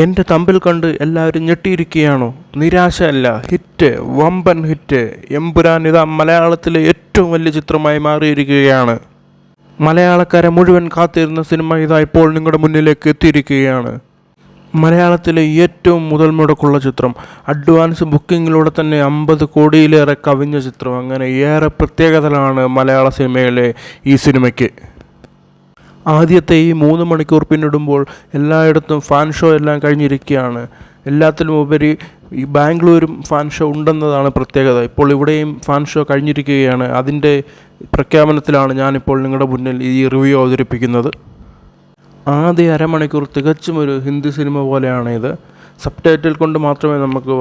എന്റെ തമ്പിൽ കണ്ട് എല്ലാവരും ഞെട്ടിയിരിക്കുകയാണോ? നിരാശയല്ല ഹിറ്റ് വമ്പൻ ഹിറ്റ് എമ്പുരാൻ ഇതാ മലയാളത്തിലെ ഏറ്റവും വലിയ ചിത്രമായി മാറിയിരിക്കുകയാണ്. മലയാളക്കാരെ മുഴുവൻ കാത്തിരുന്ന സിനിമ ഇതാ ഇപ്പോൾ നിങ്ങളുടെ മുന്നിലേക്ക് എത്തിയിരിക്കുകയാണ്. മലയാളത്തിലെ ഏറ്റവും മുതൽ മുടക്കുള്ള ചിത്രം അഡ്വാൻസ് ബുക്കിങ്ങിലൂടെ തന്നെ അമ്പത് കോടിയിലേറെ കവിഞ്ഞ ചിത്രം അങ്ങനെ ഏറെ പ്രത്യേകതകളാണ് മലയാള സിനിമയിലെ ഈ സിനിമയ്ക്ക്. ആദ്യത്തെ ഈ മൂന്ന് മണിക്കൂർ പിന്നിടുമ്പോൾ എല്ലായിടത്തും ഫാൻ ഷോ എല്ലാം കഴിഞ്ഞിരിക്കുകയാണ്. എല്ലാത്തിലും ഉപരി ഈ ബാംഗ്ലൂരും ഫാൻ ഷോ ഉണ്ടെന്നതാണ് പ്രത്യേകത. ഇപ്പോൾ ഇവിടെയും ഫാൻ ഷോ കഴിഞ്ഞിരിക്കുകയാണ്. അതിന്റെ പ്രഖ്യാപനത്തിലാണ് ഞാനിപ്പോൾ നിങ്ങളുടെ മുന്നിൽ ഈ റിവ്യൂ അവതരിപ്പിക്കുന്നത്. ആദ്യ അരമണിക്കൂർ തികച്ചും ഒരു ഹിന്ദി സിനിമ പോലെയാണ് ഇത് സബ് ടൈറ്റിൽ കൊണ്ട് മാത്രമേ നമുക്ക്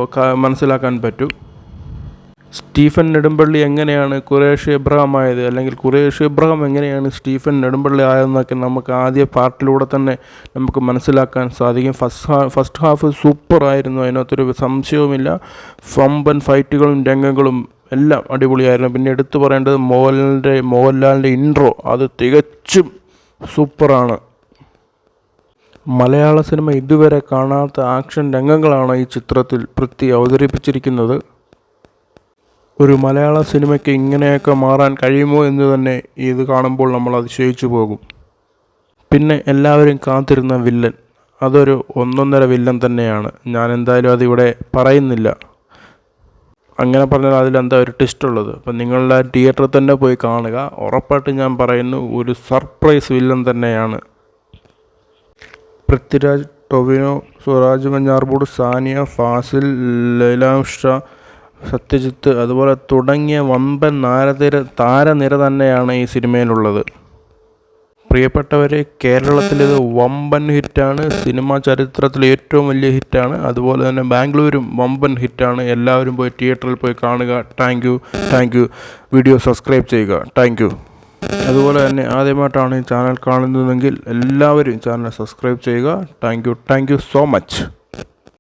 മനസ്സിലാക്കാൻ പറ്റൂ. സ്റ്റീഫൻ നെടുമ്പള്ളി എങ്ങനെയാണ് കുറേഷ് എബ്രഹാം ആയത്? അല്ലെങ്കിൽ കുറേഷ് എബ്രഹാം എങ്ങനെയാണ് സ്റ്റീഫൻ നെടുമ്പള്ളി ആയതെന്നൊക്കെ നമുക്ക് ആദ്യ പാർട്ടിലൂടെ തന്നെ നമുക്ക് മനസ്സിലാക്കാൻ സാധിക്കും. ഫസ്റ്റ് ഫസ്റ്റ് ഹാഫ് സൂപ്പർ ആയിരുന്നു. അതിനകത്തൊരു സംശയവുമില്ല. ഫമ്പൻ ഫൈറ്റുകളും രംഗങ്ങളും എല്ലാം അടിപൊളിയായിരുന്നു. പിന്നെ എടുത്തു പറയേണ്ടത് മോഹൻലാലിന്റെ മോഹൻലാലിന്റെ ഇൻട്രോ അത് തികച്ചും സൂപ്പറാണ്. മലയാള സിനിമ ഇതുവരെ കാണാത്ത ആക്ഷൻ രംഗങ്ങളാണ് ഈ ചിത്രത്തിൽ പൃഥ്വി അവതരിപ്പിച്ചിരിക്കുന്നത്. ഒരു മലയാള സിനിമയ്ക്ക് ഇങ്ങനെയൊക്കെ മാറാൻ കഴിയുമോ എന്ന് തന്നെ ഇത് കാണുമ്പോൾ നമ്മൾ അതിശയിച്ചു പോകും. പിന്നെ എല്ലാവരും കാത്തിരുന്ന വില്ലൻ. അതൊരു ഒന്നൊന്നര വില്ലൻ തന്നെയാണ്. ഞാൻ എന്തായാലും അതിവിടെ പറയുന്നില്ല. അങ്ങനെ പറഞ്ഞാൽ അതിലെന്താ ഒരു ട്വിസ്റ്റ് ഉള്ളത്? അപ്പം നിങ്ങളുടെ തിയേറ്ററിൽ തന്നെ പോയി കാണുക. ഉറപ്പായിട്ട് ഞാൻ പറയുന്നു ഒരു സർപ്രൈസ് വില്ലൻ തന്നെയാണ്. പൃഥ്വിരാജ് ടൊവിനോ സുരാജ് മഞ്ഞാർബോഡ് സാനിയ ഫാസിൽ ലൈല ഉഷ സത്യജിത്ത് അതുപോലെ തുടങ്ങിയ വമ്പൻ നാരതിര താരനിര തന്നെയാണ് ഈ സിനിമയിലുള്ളത്. പ്രിയപ്പെട്ടവരെ കേരളത്തിലിത് വമ്പൻ ഹിറ്റാണ്. സിനിമാ ചരിത്രത്തിലെ ഏറ്റവും വലിയ ഹിറ്റാണ്. അതുപോലെ തന്നെ ബാംഗ്ലൂരും വമ്പൻ ഹിറ്റാണ്. എല്ലാവരും പോയി തിയേറ്ററിൽ പോയി കാണുക. Thank you thank you video subscribe ചെയ്യുക. താങ്ക് യു അതുപോലെ തന്നെ ആദ്യമായിട്ടാണ് ഈ ചാനൽ കാണുന്നതെങ്കിൽ എല്ലാവരും ചാനൽ സബ്സ്ക്രൈബ് ചെയ്യുക. Thank you thank you so much